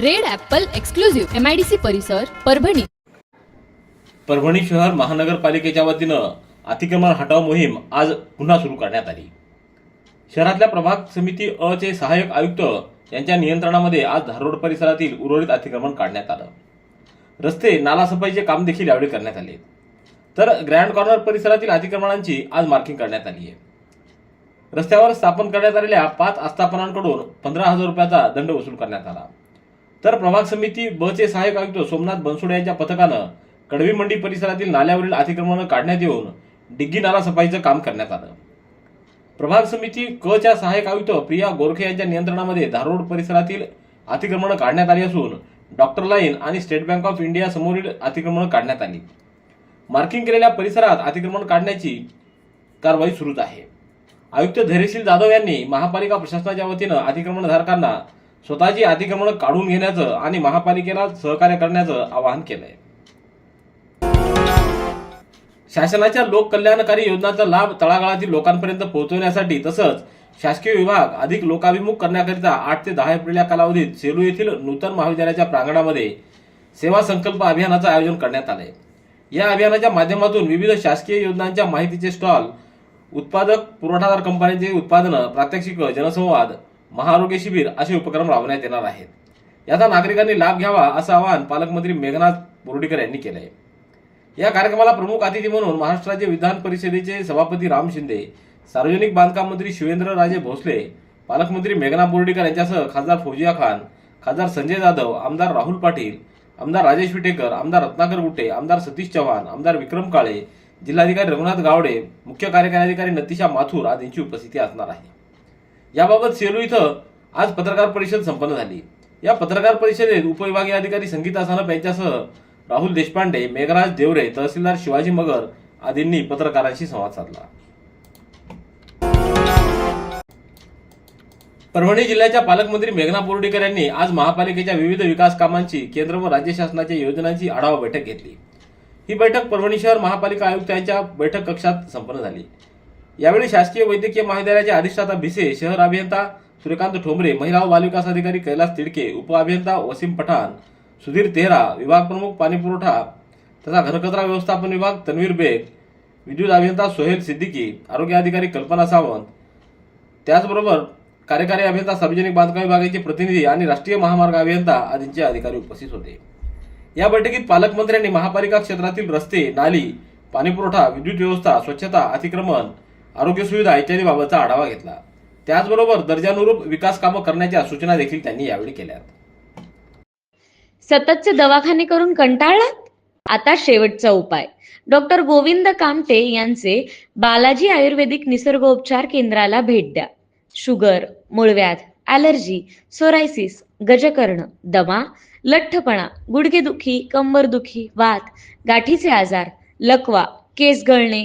Red apple exclusive MIDC परिसर परभणी. परभणी शहर महानगरपालिकेच्या वतीनं अतिक्रमण हटाव मोहीम आज पुन्हा सुरू करण्यात आली. शहरातल्या प्रभाग समिती अ चे सहाय्यक आयुक्त यांच्या नियंत्रणामध्ये आज धारोड परिसरातील उर्वरित अतिक्रमण काढण्यात आलं. रस्ते नालासफाईचे काम देखील यावेळी करण्यात आले. तर ग्रँड कॉर्नर परिसरातील अतिक्रमणांची आज मार्किंग करण्यात आली आहे. रस्त्यावर स्थापन करण्यात आलेल्या पाच आस्थापनांकडून पंधरा हजार रुपयाचा दंड वसूल करण्यात आला. तर प्रभाग समिती ब चे सहाय्यक आयुक्त सोमनाथ बनसोडे यांच्या पथकानं कडवी मंडी परिसरातील नाल्यावरील अतिक्रमण काढण्यात येऊन डिग्गी नाला सफाईचं काम करण्यात आलं. प्रभाग समिती क च्या सहाय्यक आयुक्त प्रिया गोरखे यांच्या नियंत्रणामध्ये धारोड परिसरातील अतिक्रमण काढण्यात आली असून डॉक्टर लाईन आणि स्टेट बँक ऑफ इंडिया समोरील अतिक्रमण काढण्यात आली. मार्किंग केलेल्या परिसरात अतिक्रमण काढण्याची कारवाई सुरूच आहे. आयुक्त धैर्यशील जाधव यांनी महापालिका प्रशासनाच्या वतीनं अतिक्रमणधारकांना स्वतःची अतिक्रमण काढून घेण्याचं आणि महापालिकेला सहकार्य करण्याचं आवाहन केलंय. शासनाच्या लोककल्याणकारी योजनांचा लाभ तळागाळातील लोकांपर्यंत पोहोचवण्यासाठी तसंच शासकीय विभाग अधिक लोकाभिमुख करण्याकरिता आठ ते दहा एप्रिल या कालावधीत सेलू येथील नूतन महाविद्यालयाच्या प्रांगणामध्ये सेवा संकल्प अभियानाचं आयोजन करण्यात आलंय. या अभियानाच्या माध्यमातून विविध शासकीय योजनांच्या माहितीचे स्टॉल उत्पादक पुरवठादार कंपन्यांचे उत्पादनं प्रात्यक्षिक जनसंवाद महाआरोग्य शिबिर असे उपक्रम राबवण्यात येणार आहेत. याचा नागरिकांनी लाभ घ्यावा असं आवाहन पालकमंत्री मेघनाथ बोर्डीकर यांनी केलं आहे या कार्यक्रमाला प्रमुख अतिथी म्हणून महाराष्ट्र राज्य विधान परिषदेचे सभापती राम शिंदे सार्वजनिक बांधकाम मंत्री शिवेंद्र राजे भोसले पालकमंत्री मेघना बोर्डीकर यांच्यासह खासदार फौजिया खान खासदार संजय जाधव आमदार राहुल पाटील आमदार राजेश विटेकर आमदार रत्नाकर गुट्टे आमदार सतीश चव्हाण आमदार विक्रम काळे जिल्हाधिकारी रघुनाथ गावडे मुख्य कार्यकारी अधिकारी नतिशा माथूर आदींची उपस्थिती असणार आहे. याबाबत सेलू इथं आज पत्रकार परिषद संपन्न झाली. या पत्रकार परिषदेत उपविभागीय अधिकारी संगीता सानप यांच्यासह राहुल देशपांडे मेघराज देवरे तहसीलदार शिवाजी मगर आदींनी पत्रकारांशी संवाद साधला. परभणी जिल्ह्याच्या पालकमंत्री मेघना बोर्डीकर यांनी आज महापालिकेच्या विविध विकास कामांची केंद्र व राज्य शासनाच्या योजनांची आढावा बैठक घेतली. ही बैठक परभणी शहर महापालिका आयुक्त यांच्या बैठक कक्षात संपन्न झाली. यावेळी शासकीय वैद्यकीय महाविद्यालयाचे अधिष्ठाता भिसे शहर अभियंता सूर्यकांत ठोंबरे महिला व बालविकास अधिकारी कैलास तिडके उपअभियंता वसीम पठाण सुधीर तेहरा विभाग प्रमुख पाणीपुरवठा तथा घरकचरा व्यवस्थापन विभाग तन्वीर बेग विद्युत अभियंता सोहेल सिद्दीकी आरोग्य अधिकारी कल्पना सावंत. त्याचबरोबर कार्यकारी अभियंता सार्वजनिक बांधकाम विभागाचे प्रतिनिधी आणि राष्ट्रीय महामार्ग अभियंता आदींचे अधिकारी उपस्थित होते. या बैठकीत पालकमंत्र्यांनी महापालिका क्षेत्रातील रस्ते नाली पाणीपुरवठा विद्युत व्यवस्था स्वच्छता अतिक्रमण आरोग्य सुविधा इत्यादी बाबतचा आढावा घेतला. त्याचबरोबर दर्जानुरूप विकास कामं करण्याच्या सूचना देखील त्यांनी यावेळी केल्या सततचे दवाखाने करून कंटाळलात? आता शेवटचा उपाय. डॉक्टर गोविंद कामटे यांचे बालाजी आयुर्वेदिक निसर्गोपचार केंद्राला भेट द्या. शुगर मूळव्याध ॲलर्जी सोरायसिस गजकर्ण दमा लठ्ठपणा गुडघेदुखी कंबरदुखी वात गाठीचे आजार लकवा केस गळणे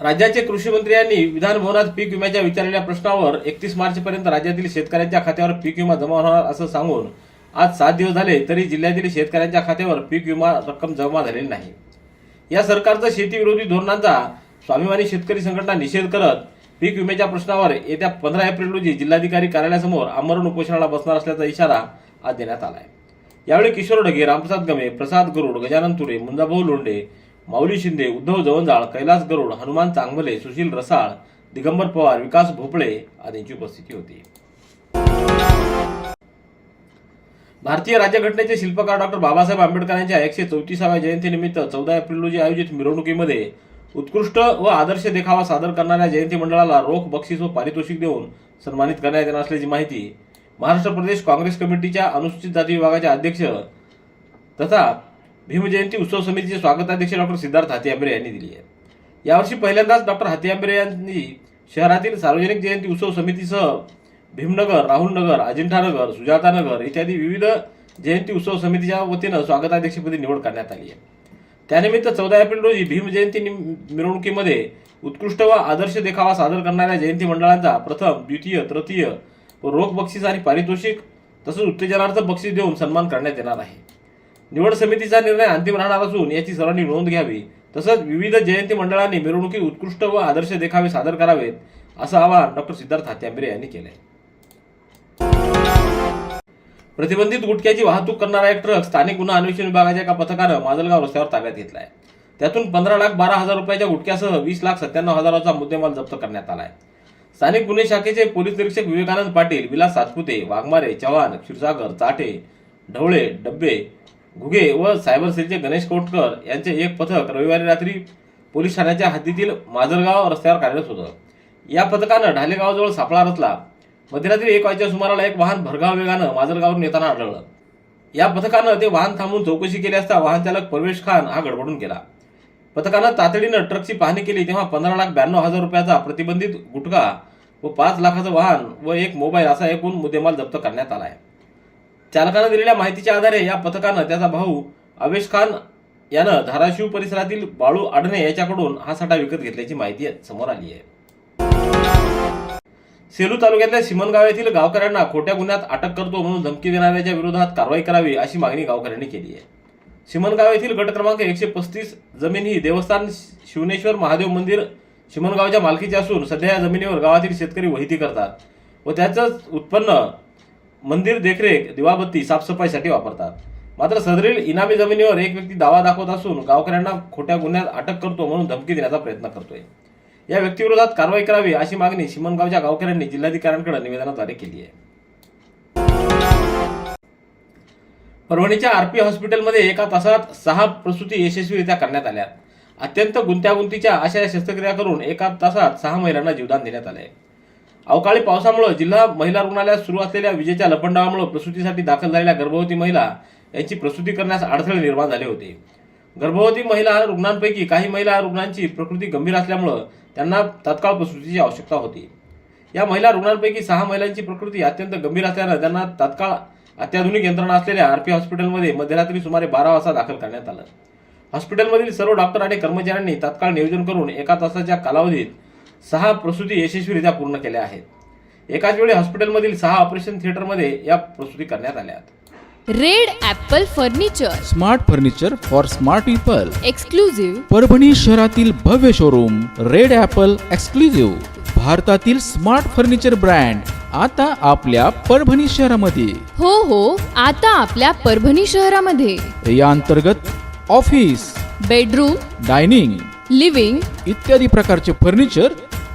राज्याचे कृषी मंत्री यांनी विधानभवनात पीक विम्याच्या विचारलेल्या प्रश्नावर एकतीस मार्च पर्यंत राज्यातील शेतकऱ्यांच्या खात्यावर पीक विमा जमा होणार असं सांगून आज सात दिवस झाले तरी जिल्ह्यातील शेतकऱ्यांच्या खात्यावर पीक विमा रक्कम जमा झालेली नाही. या सरकारचा शेतीविरोधी धोरणांचा स्वाभिमानी शेतकरी संघटना निषेध करत पीक विम्याच्या प्रश्नावर येत्या पंधरा एप्रिल रोजी जिल्हाधिकारी कार्यालयासमोर आमरण उपोषणाला बसणार असल्याचा इशारा आज देण्यात आला आहे यावेळी किशोर ढगे रामप्रसाद गमे प्रसाद गरुड गजानन तुरे मुंजाभाऊ लोंढे माऊली शिंदे उद्धव जवंजाळ कैलास गरुड हनुमान चांगभले सुशील रसाळ दिगंबर पवार विकास भोपळे आदींची उपस्थिती होती. भारतीय राज्यघटनेचे शिल्पकार डॉक्टर बाबासाहेब आंबेडकर यांच्या एकशे चौतीसाव्या जयंतीनिमित्त चौदा एप्रिल रोजी आयोजित मिरवणुकीमध्ये उत्कृष्ट व आदर्श देखावा सादर करणाऱ्या जयंती मंडळाला रोख बक्षीस व पारितोषिक देऊन सन्मानित करण्यात येणार असल्याची माहिती महाराष्ट्र प्रदेश काँग्रेस कमिटीच्या अनुसूचित जाती विभागाचे अध्यक्ष तथा भीमजयंती उत्सव समितीचे स्वागताध्यक्ष डॉक्टर सिद्धार्थ हाती यांनी दिली आहे. यावर्षी पहिल्यांदाच डॉक्टर हाती यांनी शहरातील सार्वजनिक जयंती उत्सव समितीसह भीमनगर राहुलनगर अजिंठानगर सुजातानगर इत्यादी विविध जयंती उत्सव समितीच्या वतीनं स्वागताध्यक्षपदी निवड करण्यात आली आहे. त्यानिमित्त चौदा एप्रिल रोजी भीम जयंती मिरवणुकीमध्ये उत्कृष्ट व आदर्श देखावा सादर करणाऱ्या जयंती मंडळांचा प्रथम द्वितीय तृतीय व रोख बक्षीस आणि पारितोषिक तसंच उत्तेजनार्थ बक्षीस देऊन सन्मान करण्यात येणार आहे. निवड समितीचा निर्णय अंतिम राहणार असून याची सर्वांनी नोंद घ्यावी. तसंच विविध जयंती मंडळांनी मिरवणुकीत उत्कृष्ट व आदर्श देखावे सादर करावेत असं आवाहन डॉक्टर सिद्धार्थ हात्यांबरे यांनी केलंय. प्रतिबंधित गुटख्याची वाहतूक करणारा एक ट्रक स्थानिक गुन्हा अन्वेषण विभागाच्या एका पथकानं माजलगाव रस्त्यावर ताब्यात घेतलाय. त्यातून पंधरा लाख बारा हजार रुपयाच्या गुटख्यासह वीस लाख सत्त्याण्णव हजाराचा मुद्देमाल जप्त करण्यात आलाय. स्थानिक गुन्हे शाखेचे पोलीस निरीक्षक विवेकानंद पाटील विलास सातपुते वाघमारे चव्हाण क्षीरसागर चाटे ढवळे डब्बे घुगे व सायबर सेलचे गणेश कोटकर यांचे एक पथक रविवारी रात्री पोलीस ठाण्याच्या हद्दीतील माजरगाव रस्त्यावर कार्यरत होतं. या पथकानं ढालेगावजवळ सापळा रचला. मध्यरात्री एक वाजच्या सुमाराला एक वाहन भरगाव वेगानं माजलगावरून येताना आढळलं. या पथकानं ते वाहन थांबून चौकशी केली असता वाहन चालक परवेश खान हा गडबडून गेला. पथकानं तातडीनं ट्रकची पाहणी केली तेव्हा पंधरा लाख ब्याण्णव हजार रुपयाचा प्रतिबंधित गुटखा व पाच लाखाचं वाहन व एक मोबाईल असा एकूण मुद्देमाल जप्त करण्यात आला आहे चालकानं दिलेल्या माहितीच्या आधारे या पथकानं त्याचा भाऊ अवेश खान यानं धाराशिव परिसरातील बाळू आडणे याच्याकडून हा साठा विकत घेतल्याची माहिती समोर आली आहे. सेलू तालुक्यातल्या सिमनगाव येथील गावकऱ्यांना खोट्या गुन्ह्यात अटक करतो म्हणून धमकी देणाऱ्याच्या विरोधात कारवाई करावी अशी मागणी गावकऱ्यांनी केली आहे. सिमनगाव येथील गट क्रमांक एकशे पस्तीस जमीन ही देवस्थान शिवनेश्वर महादेव मंदिर सिमनगावच्या मालकीची असून सध्या या जमिनीवर गावातील शेतकरी वहिती करतात व त्याचंच उत्पन्न मंदिर देखरेख दिवाबत्ती साफसफाईसाठी वापरतात. मात्र सदरील इनामी जमिनीवर एक व्यक्ती दावा दाखवत असून गावकऱ्यांना खोट्या गुन्ह्यात अटक करतो म्हणून धमकी देण्याचा प्रयत्न करतोय. या व्यक्तीविरोधात कारवाई करावी अशी मागणी शिमनगावच्या गावकऱ्यांनी जिल्हाधिकाऱ्यांकडे निवेदनाद्वारे केली आहे. परभणीच्या आरपी हॉस्पिटलमध्ये एका तासात सहा प्रसूती यशस्वीरित्या करण्यात आल्या. अत्यंत गुंतागुंतीच्या अशा या शस्त्रक्रिया करून एका तासात सहा महिलांना जीवदान देण्यात आले अवकाळी पावसामुळे जिल्हा महिला रुग्णालयात सुरू असलेल्या विजेच्या लपंडावामुळे प्रसूतीसाठी दाखल झालेल्या गर्भवती महिला यांची प्रसूती करण्यास अडथळे निर्माण झाले होते. गर्भवती महिला रुग्णांपैकी काही महिला रुग्णांची प्रकृती गंभीर असल्यामुळं त्यांना तत्काळ प्रसूतीची आवश्यकता होती. या महिला रुग्णांपैकी सहा महिलांची प्रकृती अत्यंत गंभीर असल्यानं त्यांना तत्काळ अत्याधुनिक यंत्रणा असलेल्या आरपी हॉस्पिटलमध्ये मध्यरात्री सुमारे बारा वाजता दाखल करण्यात आलं. हॉस्पिटलमधील सर्व डॉक्टर आणि कर्मचाऱ्यांनी तात्काळ नियोजन करून एका तासाच्या कालावधीत सहा प्रसूती यशस्वीरित्या पूर्ण केल्या आहेत. एकाच वेळी हॉस्पिटलमधील सहा ऑपरेशन थिएटरमध्ये या प्रसूती करण्यात आल्या red apple furniture. Smart furniture for smart people. Exclusive Parbhani शहरातील भव्य शोरूम रेड ॲपल एक्सक्लुझिव्ह भारतातील स्मार्ट फर्निचर ब्रँड आता आपल्या परभणी शहरामध्ये. हो हो आता आपल्या परभणी शहरामध्ये. या अंतर्गत ऑफिस बेडरूम डायनिंग लिव्हिंग इत्यादी प्रकारचे फर्निचर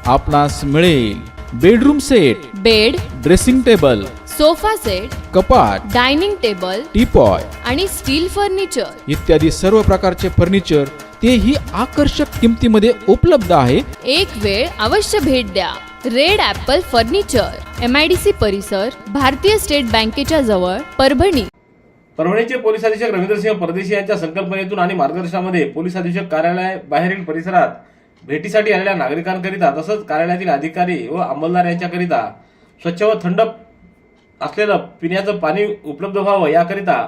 आपणास मिळेल bedroom set bed dressing table sofa set कपाट डायनिंग टेबल टीपॉय आणि स्टील फर्निचर. इत्यादी सर्व प्रकारचे फर्निचर तेही आकर्षक किमतीमध्ये उपलब्ध आहे. एक वेळ अवश्य भेट द्या. Red apple furniture M I D C परिसर भारतीय स्टेट बँकेच्या जवळ परभणी. परभणीचे पोलीस अधीक्षक रवींद्रसिंह परदेशी यांच्या संकल्पनेतून आणि मार्गदर्शनामध्ये पोलीस अधीक्षक कार्यालय बाहेरील परिसरात भेटीसाठी आलेल्या नागरिकांकरिता तसंच कार्यालयातील अधिकारी व अंमलदार यांच्याकरिता स्वच्छ व थंड असलेलं पिण्याचं पाणी उपलब्ध व्हावं याकरिता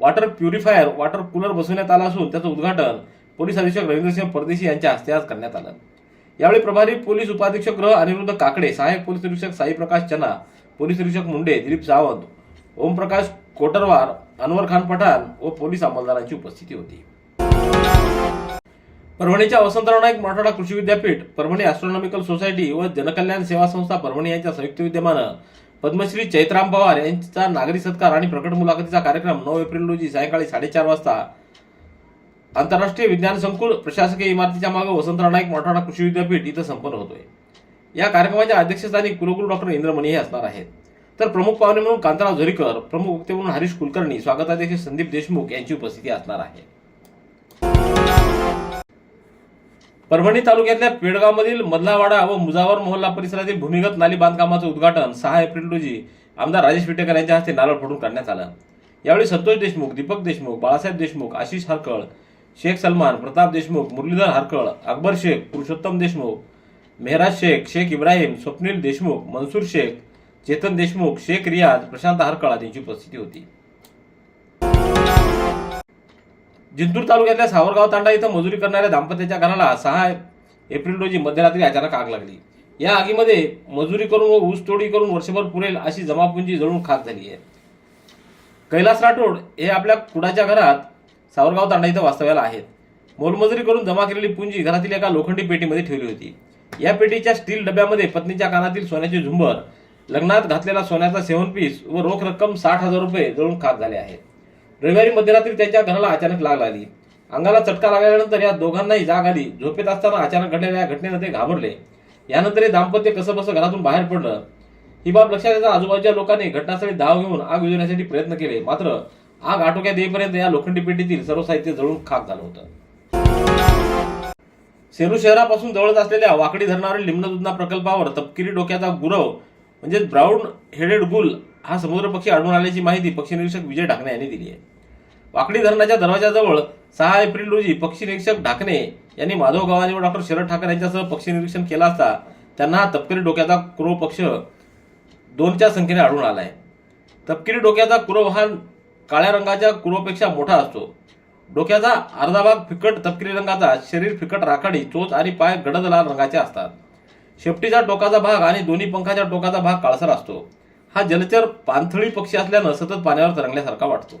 वॉटर प्युरिफायर वॉटर कूलर बसवण्यात आला असून त्याचं उद्घाटन पोलीस अधीक्षक रवींद्रसिंह परदेशी यांच्या हस्ते आज करण्यात आलं. यावेळी प्रभारी पोलीस उपाधीक्षक ग्रह अनिरुद्ध काकडे सहाय्यक पोलीस निरीक्षक साई प्रकाश चना पोलीस निरीक्षक मुंडे दिलीप सावंत ओमप्रकाश कोटरवार अनवर खान पठाण व पोलीस अंमलदारांची उपस्थिती होती. परभणीच्या वसंतराव नाईक मराठवाडा कृषी विद्यापीठ परभणी ॲस्ट्रॉनॉमिकल सोसायटी व जनकल्याण सेवा संस्था परभणी यांच्या संयुक्त विद्यमानं पद्मश्री चैत्राम पवार यांचा नागरी सत्कार आणि प्रकट मुलाखतीचा कार्यक्रम नऊ एप्रिल रोजी सायंकाळी साडेचार वाजता आंतरराष्ट्रीय विज्ञान संकुल प्रशासकीय इमारतीच्या मागे वसंतराव नाईक मराठवाडा कृषी विद्यापीठ इथं संपन्न होतोय. या कार्यक्रमाच्या अध्यक्षस्थानी कुलगुरू डॉक्टर इंद्रमणी हे असणार आहेत. तर प्रमुख पाहुणे म्हणून कांताराव झरीकर प्रमुख वक्ते म्हणून हरीश कुलकर्णी स्वागताध्यक्ष संदीप देशमुख यांची उपस्थिती असणार आहे. परभणी तालुक्यातल्या पेडगावमधील मधलावाडा व मुजावर मोहल्ला परिसरातील भूमिगत नाली बांधकामाचं उद्घाटन सहा एप्रिल रोजी आमदार राजेश विटेकर यांच्या हस्ते नारळ फोडून करण्यात आलं. यावेळी संतोष देशमुख दीपक देशमुख बाळासाहेब देशमुख आशिष हरकळ शेख सलमान प्रताप देशमुख मुरलीधर हरकळ अकबर शेख पुरुषोत्तम देशमुख मेहराज शेख शेख इब्राहिम स्वप्नील देशमुख मनसूर शेख चेतन देशमुख शेख रियाज प्रशांत हरकळ आदींची उपस्थिती होती. जिंतूर तालुक्यातल्या सावरगाव तांडा इथं मजुरी करणाऱ्या दाम्पत्याच्या घराला सहा एप्रिल रोजी मध्यरात्री अचानक आग लागली. या आगीमध्ये मजुरी करून व ऊसतोडी करून वर्षभर पुरेल अशी जमापुंजी जळून खाक झाली आहे. कैलास राठोड हे आपल्या कुडाच्या घरात सावरगाव तांडा इथं वास्तव्याला आहेत. मोलमजुरी करून जमा केलेली पुंजी घरातील एका लोखंडी पेटीमध्ये ठेवली होती. या पेटीच्या स्टील डब्यामध्ये पत्नीच्या कानातील सोन्याचे झुंबर लग्नात घातलेला सोन्याचा सेवन पीस व रोख रक्कम साठ हजार रुपये जळून खाक झाले आहेत. रविवारी मध्यरात्री त्यांच्या घराला अचानक लाग लागली. अंगाला चटका लागल्यानंतर या दोघांनाही जाग आली. झोपेत असताना अचानक घडलेल्या या घटनेनं ते घाबरले. यानंतर हे दाम्पत्य कसं बसं घरातून बाहेर पडलं. ही बाब लक्षात येता आजूबाजूच्या लोकांनी घटनास्थळी धाव घेऊन आग विझवण्यासाठी प्रयत्न केले. मात्र आग आटोक्यात येईपर्यंत या लोखंडी पेटीतील सर्व साहित्य जळून खाक झालं होतं. सेलू शहरापासून जवळच असलेल्या वाकडी धरणावरील लिंबनदुधना प्रकल्पावर तपकिरी डोक्याचा गुरव म्हणजेच ब्राऊन हेडेड गुल हा समुद्र पक्षी आढळून आल्याची माहिती पक्षी निरीक्षक विजय ढाकणे यांनी दिली आहे. वाकडी धरणाच्या दरवाजाजवळ सहा एप्रिल रोजी पक्षी निरीक्षक ढाकणे यांनी माधव गव्हाणे व डॉक्टर शरद ठाकर यांच्यासह पक्षी निरीक्षण केलं असता त्यांना हा तपकिरी डोक्याचा क्रो पक्ष दोनच्या संख्येने आढळून आला आहे तपकिरी डोक्याचा कुरव हा काळ्या रंगाच्या कुरवपेक्षा मोठा असतो. डोक्याचा अर्धा भाग फिकट तपकिरी रंगाचा शरीर फिकट राखाडी चोच आणि पाय गडद लाल रंगाचे असतात. शेपटीचा टोकाचा भाग आणि दोन्ही पंखाच्या टोकाचा भाग काळसर असतो. हा जलचर पाणथळी पक्षी असल्यानं सतत पाण्यावर तरंगल्यासारखा वाटतो.